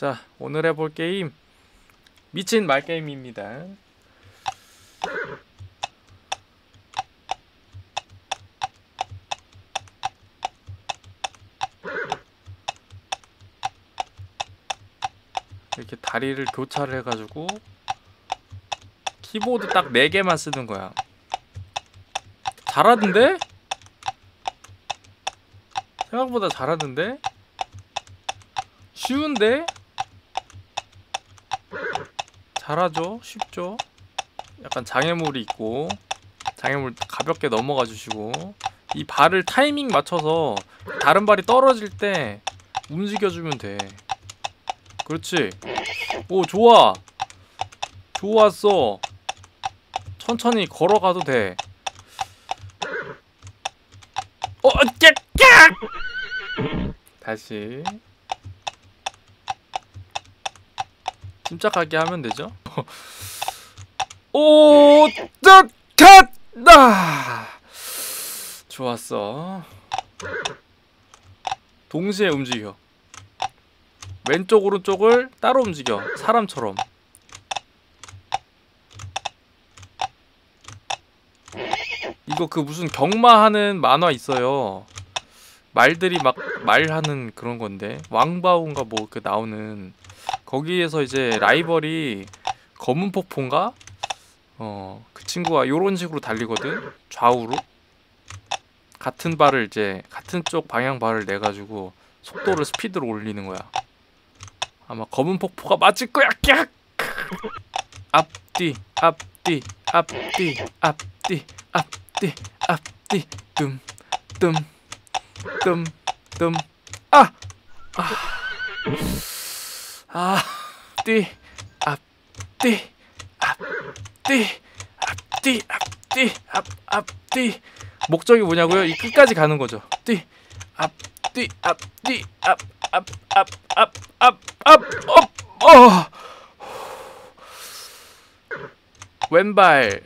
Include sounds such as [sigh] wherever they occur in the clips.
자 오늘 해볼 게임 미친 말 게임입니다 이렇게 다리를 교차를 해가지고 키보드 딱 4개만 쓰는 거야 잘하던데? 생각보다 잘하던데? 쉬운데? 잘하죠? 쉽죠? 약간 장애물이 있고 장애물 가볍게 넘어가 주시고 이 발을 타이밍 맞춰서 다른 발이 떨어질 때 움직여주면 돼 그렇지 오 좋아 좋았어 천천히 걸어가도 돼 어, 깨 깨! 다시 침착하게 하면 되죠 [laughs] 오! 나 좋았어. 동시에 움직여. 왼쪽 오른쪽을 따로 움직여. 사람처럼. 이거 그 무슨 경마하는 만화 있어요. 말들이 막 말하는 그런 건데 왕바우인가 뭐 그 나오는 거기에서 이제 라이벌이 검은 폭포인가 어, 그 친구가 요런 식으로 달리거든. 좌우로. 같은 발을 이제 같은 쪽 방향 발을 내 가지고 속도를 스피드로 올리는 거야. 아마 검은 폭포가 맞을 거야. 깍! 앞뒤, 앞뒤, 앞뒤, 앞뒤, 앞뒤, 앞뒤, 뜸, 뜸, 뜸, 뜸. 아! 아. 아, 뒤, 앞뒤, 앞뒤 앞뒤 앞뒤 앞 앞뒤 목적이 뭐냐고요? 이 끝까지 가는 거죠. 뒤 앞뒤 앞뒤 앞 앞 앞 앞 앞 앞 어. 왼발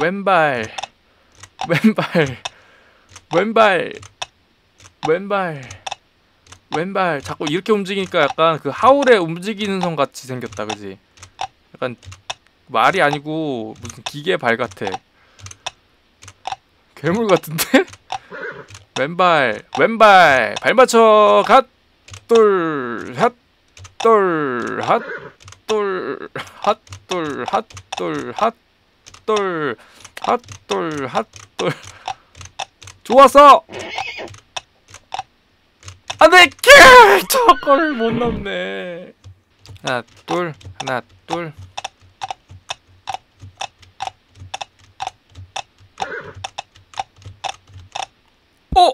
왼발 왼발 왼발 왼발 왼발 자꾸 이렇게 움직이니까 약간 그 하울의 움직이는 성 같이 생겼다 그지? 약간 말이 아니고 무슨 기계 발 같아. 괴물 같은데? [laughs] 왼발, 왼발, 발 맞춰 갓, 둘, 핫, 둘, 핫, 둘, 핫, 둘, 핫, 둘, 핫, 둘, 핫, 둘, 핫, 둘. 좋았어. 안돼, 저걸 못 넘네. 하나, 둘, 하나, 둘. 어?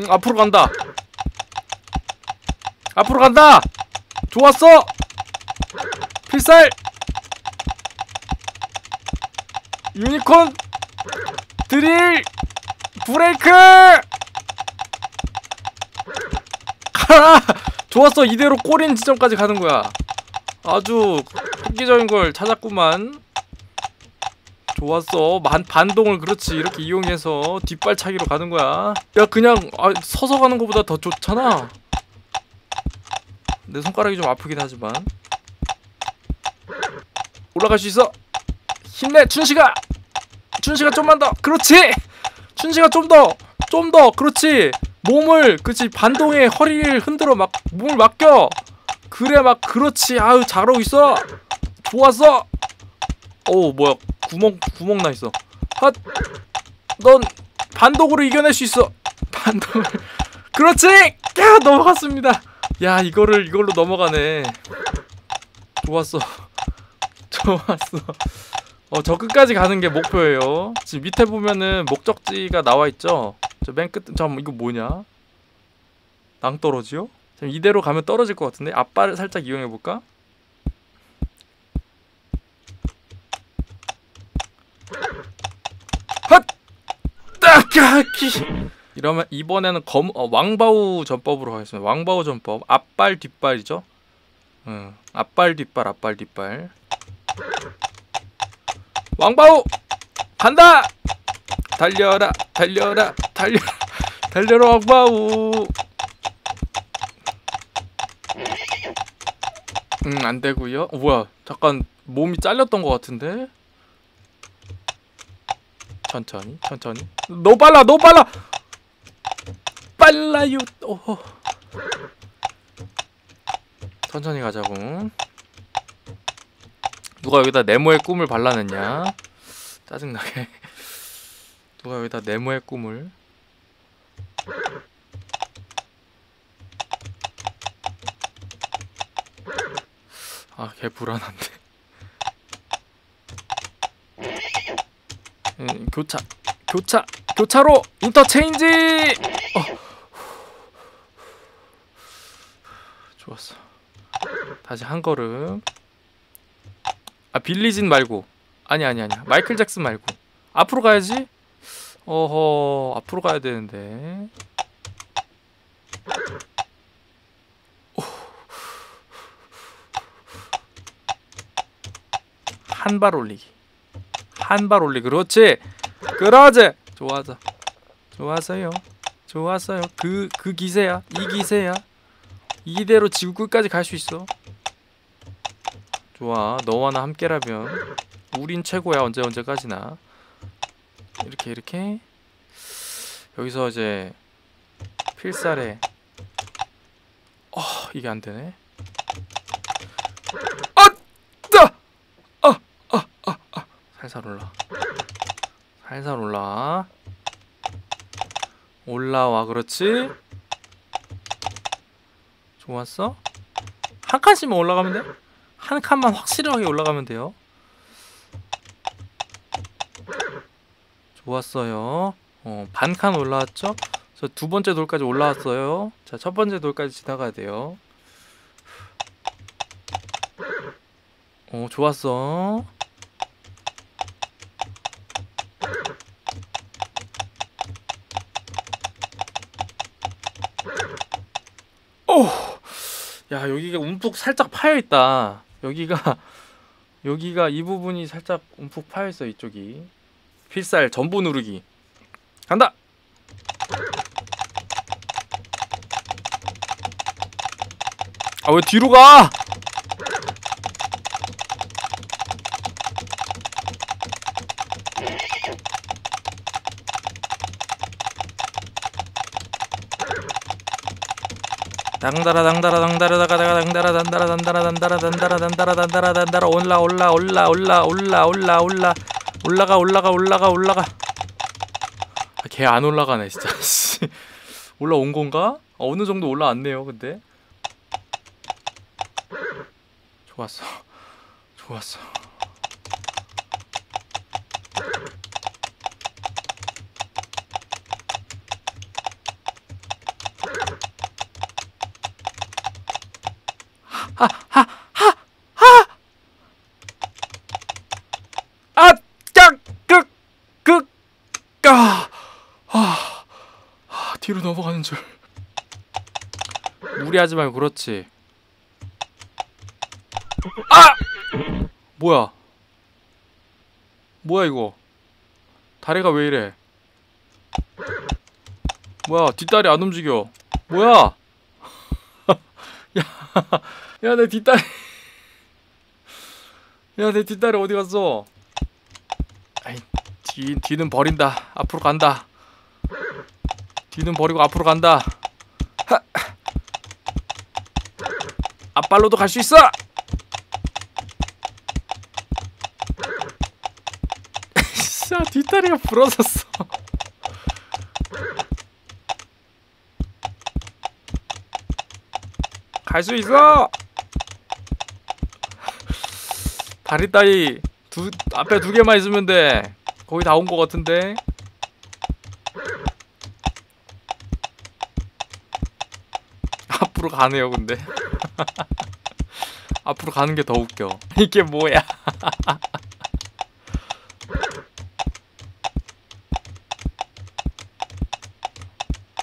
응, 앞으로 간다. 앞으로 간다. 좋았어. 필살. 유니콘! 드릴! 브레이크. 가라! 좋았어! 이대로 꼬린 지점까지 가는 거야. 아주 획기적인 걸 찾았구만. 좋았어. 반, 반동을 그렇지. 이렇게 이용해서 뒷발차기로 가는 거야. 야 그냥 아, 서서 가는 것보다 더 좋잖아 내 손가락이 좀 아프긴 하지만. 올라갈 수 있어. 힘내 춘식아! 춘식아 좀만 더! 그렇지! 춘식아 좀 더! 좀 더! 그렇지! 몸을 그치 반동에 허리를 흔들어 막 몸을 맡겨! 그래 막 그렇지! 아유 잘하고 있어! 좋았어! 오 뭐야. 구멍 구멍 나 있어. 핫넌 반동으로 이겨낼 수 있어. [laughs] 반동을. 그렇지! 야 넘어갔습니다 야 이거를 이걸로 넘어가네 좋았어 [laughs] 좋았어 어 저 끝까지 가는 게 목표예요 지금 밑에 보면은 목적지가 나와 있죠 저 맨 끝, 잠 이거 뭐냐? 낭떠러지요? 지금 이대로 가면 떨어질 것 같은데 앞발을 살짝 이용해 볼까? 헛! 딱기 이러면 이번에는 검 어, 왕바우 전법으로 하겠습니다. 왕바우 전법. 앞발 뒷발이죠. 응. 앞발 뒷발 앞발 뒷발. 왕바우 간다! 달려라 달려라 달려 [laughs] 달려라 왕바우 음 안 되고요. 어, 뭐야. 잠깐 몸이 잘렸던 것 같은데? 천천히 천천히. 너무 빨라 너무 빨라 빨라요. 오호. 천천히 가자고. 누가 여기다 네모의 꿈을 발라냈냐? 짜증나게. [laughs] 누가 여기다 네모의 꿈을? 아 개 불안한데. 음, 교차 교차 교차로 인터체인지 어. 좋았어 다시 한 걸음. 아 빌리진 말고. 아니 아니 아니. 마이클 잭슨 말고. 앞으로 가야지. 어허 앞으로 가야 되는데. 한 발 올리기. 한 발 올리기. 그렇지. 그러지. 좋아서 좋았어요. 좋았어요. 그 그 기세야. 이 기세야. 이대로 지구 끝까지 갈 수 있어 좋아. 너와 나 함께라면. 우린 최고야. 언제 언제까지나. 이렇게 이렇게. 여기서 이제 필살에. 어 이게 안 되네. 아따 아아아아! 살살 올라. 살살 올라. 올라와. 그렇지? 좋았어? 한 칸씩만 올라가면 돼? 한 칸만 확실하게 올라가면 돼요 좋았어요 어, 반 칸 올라왔죠? 저 두 번째 돌까지 올라왔어요 자 첫 번째 돌까지 지나가야 돼요 어 좋았어 오! 야 여기가 움푹 살짝 파여 있다. 여기가 [laughs] 여기가 이 부분이 살짝 움푹 파여 있어 이쪽이. 필살 전부 누르기. 간다. 아 왜 뒤로 가? 당다라 당다라 당다라 당다라 당다라 단다라 단다라 단다라 단다라 단다라 단다라 단다라 올라 올라 올라 올라 올라 올라 올라 올라가 올라가 올라가 올라가 걔 안 올라가네 진짜 씨. 올라온 건가? 어, 어느 정도 올라왔네요 근데 좋았어 좋았어 아, 깍, 끄, 끄, 까, 아, 아, 뒤로 넘어가는 줄. 무리하지 말고 그렇지. 아, 뭐야? 뭐야 이거? 다리가 왜 이래? 뭐야 뒷다리 안 움직여? 뭐야? [laughs] 야, 야 내 뒷다리. 야 내 뒷다리 어디 갔어? 아이 뒤 뒤는 버린다. 앞으로 간다. 뒤는 버리고 앞으로 간다. 하. 앞발로도 갈 수 있어. 자 [laughs] 뒷다리가 부러졌어. 갈 수 있어. 다리 따위 두 앞에 두 개만 있으면 돼. 거의 다 온 것 같은데. [laughs] 앞으로 가네요, 근데. [laughs] 앞으로 가는 게 더 웃겨. [laughs] 이게 뭐야?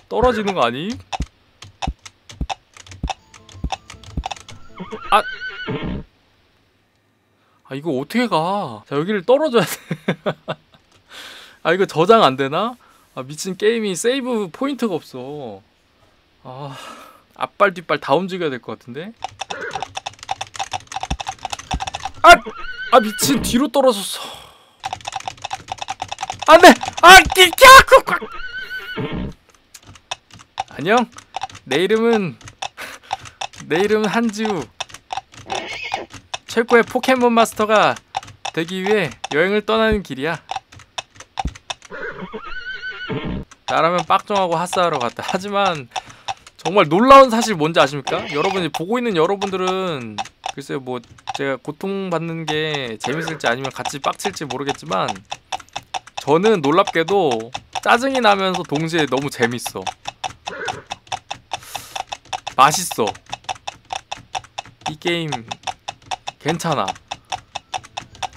떨어지는 거 아니? 아, 아 이거 어떻게 가? 자 여기를 떨어져야 돼. [laughs] 아 이거 저장 안 되나? 아 미친 게임이 세이브 포인트가 없어. 아 앞발 뒷발 다 움직여야 될 것 같은데. 아! 아 미친 뒤로 떨어졌어. 안돼. 아 끼캬. 안녕. 내 이름은 [laughs] 내 이름은 한지우. 최고의 포켓몬 마스터가 되기 위해 여행을 떠나는 길이야. 나라면 빡정하고 핫사하러 갔다. 하지만 정말 놀라운 사실 뭔지 아십니까? 여러분이 보고 있는 여러분들은 글쎄요 뭐 제가 고통받는 게 재밌을지 아니면 같이 빡칠지 모르겠지만 저는 놀랍게도 짜증이 나면서 동시에 너무 재밌어. 맛있어. 이 게임 괜찮아.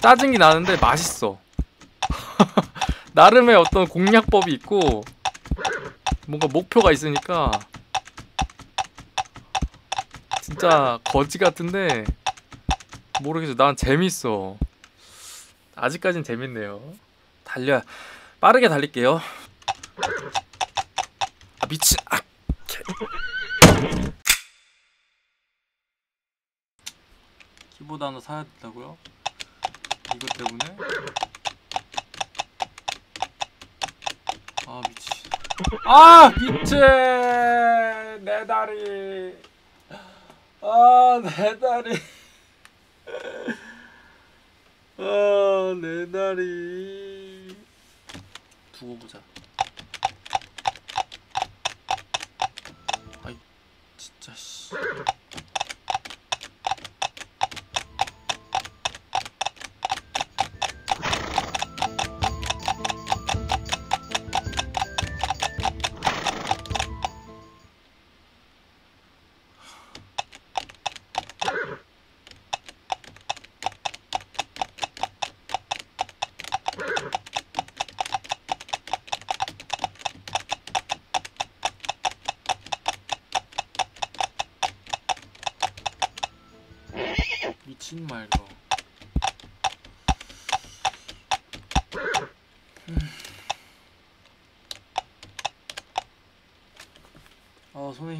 짜증이 나는데 맛있어. [laughs] 나름의 어떤 공략법이 있고 뭔가 목표가 있으니까 진짜 거지 같은데 모르겠어. 난 재밌어. 아직까진 재밌네요. 달려 빠르게 달릴게요. 아 미친. 아, 개. 키보드 하나 사야 된다고요? 이것 때문에? 아 미친. 아 미친 내 다리. 아 내 다리. 아 내 다리. 두고 보자. 아이 진짜 씨.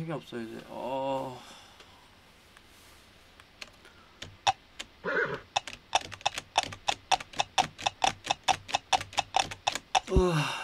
힘이 없어 이제. 어. 으아.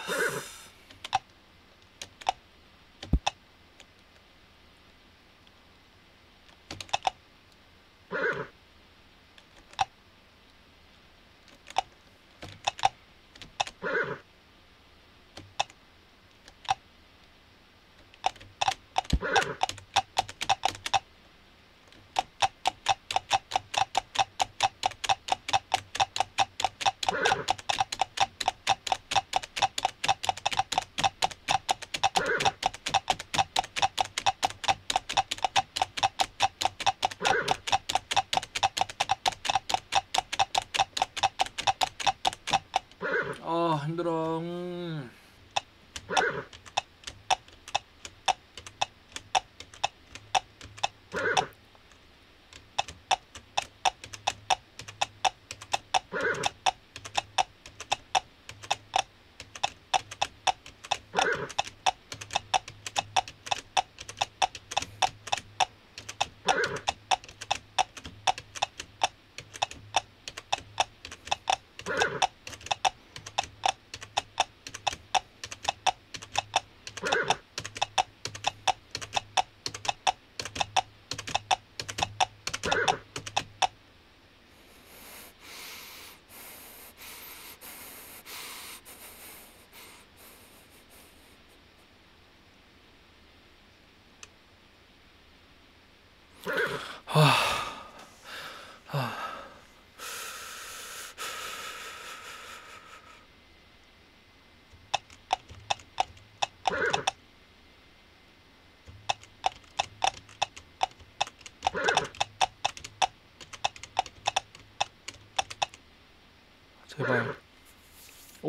아 힘들어.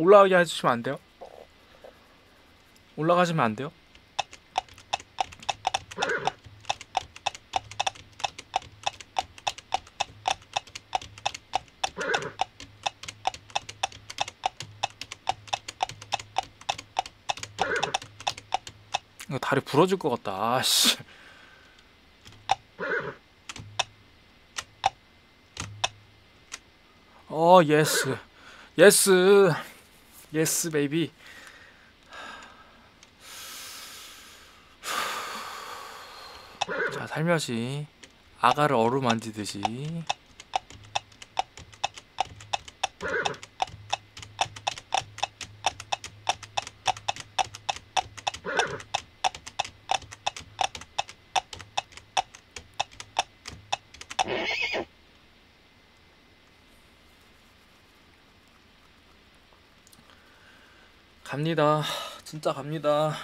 올라가게 해주시면 안 돼요? 올라가시면 안 돼요? 이거 다리 부러질 것 같다. 아씨. 어, 예스. 예스. 예스, 베이비. 자, 살며시 아가를 어루만지듯이 갑니다. 진짜 갑니다.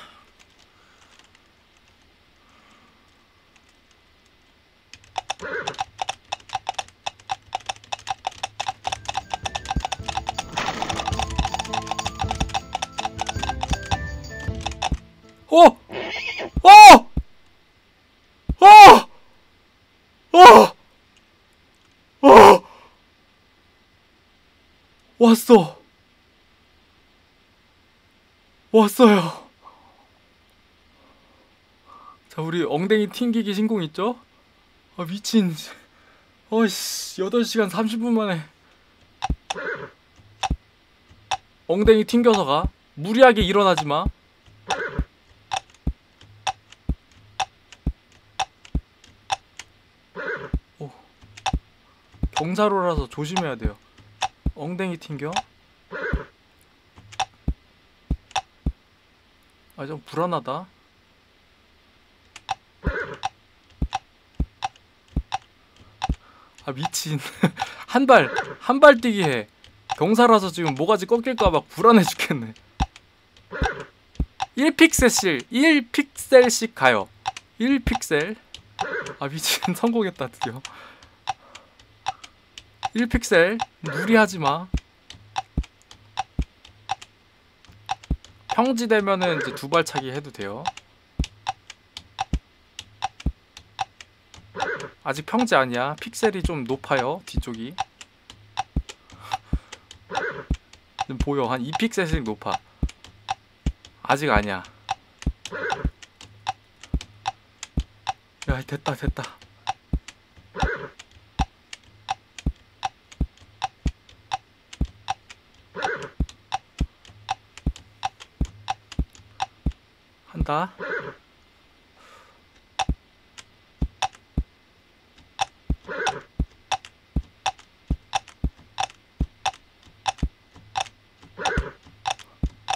어! 어! 어! 어! 어! 왔어. 왔어요. 자, 우리 엉덩이 튕기기 신공 있죠? 아, 미친. 어이씨, 8시간 30분 만에. 엉덩이 튕겨서 가. 무리하게 일어나지 마. 오. 경사로라서 조심해야 돼요. 엉덩이 튕겨. 아, 좀 불안하다. 아, 미친. [laughs] 한 발, 한 발 뛰기 해. 경사라서 지금 모가지 꺾일까봐 불안해 죽겠네. 1픽셀씩, 1픽셀씩 가요. 1픽셀. 아, 미친. [laughs] 성공했다, 드디어. 1픽셀. 무리하지 마. 평지 되면은 이제 두 발차기 해도 돼요. 아직 평지 아니야. 픽셀이 좀 높아요. 뒤쪽이. 보여. 한 2픽셀씩 높아. 아직 아니야. 야, 됐다, 됐다. 한다.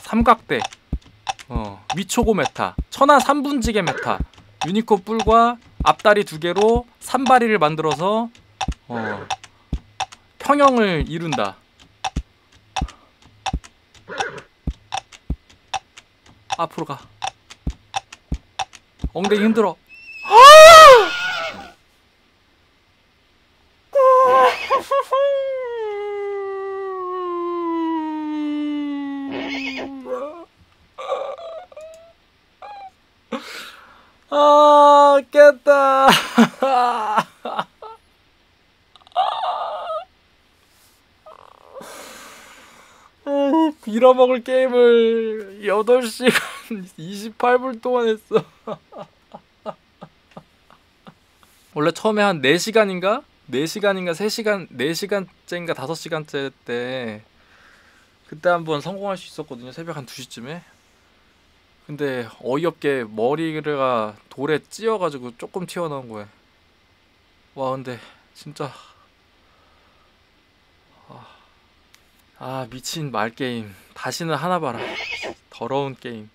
삼각대. 어, 미초고 메타. 천하 삼분지계 메타. 유니콘 뿔과 앞다리 두 개로 삼바리를 만들어서 어, 평형을 이룬다. 앞으로 가. 엉덩이 흔들어. 아, 깼다. 아, 빌어먹을 게임을 8시간 28분 동안 했어. [laughs] 원래 처음에 한 4시간인가? 4시간인가 3시간, 4시간째인가 5시간째 때 그때 한번 성공할 수 있었거든요. 새벽 한 2시쯤에. 근데 어이없게 머리가 돌에 찧어가지고 조금 튀어나온 거야. 와 근데 진짜 아, 아 미친 말 게임 다시는 하나 봐라 더러운 게임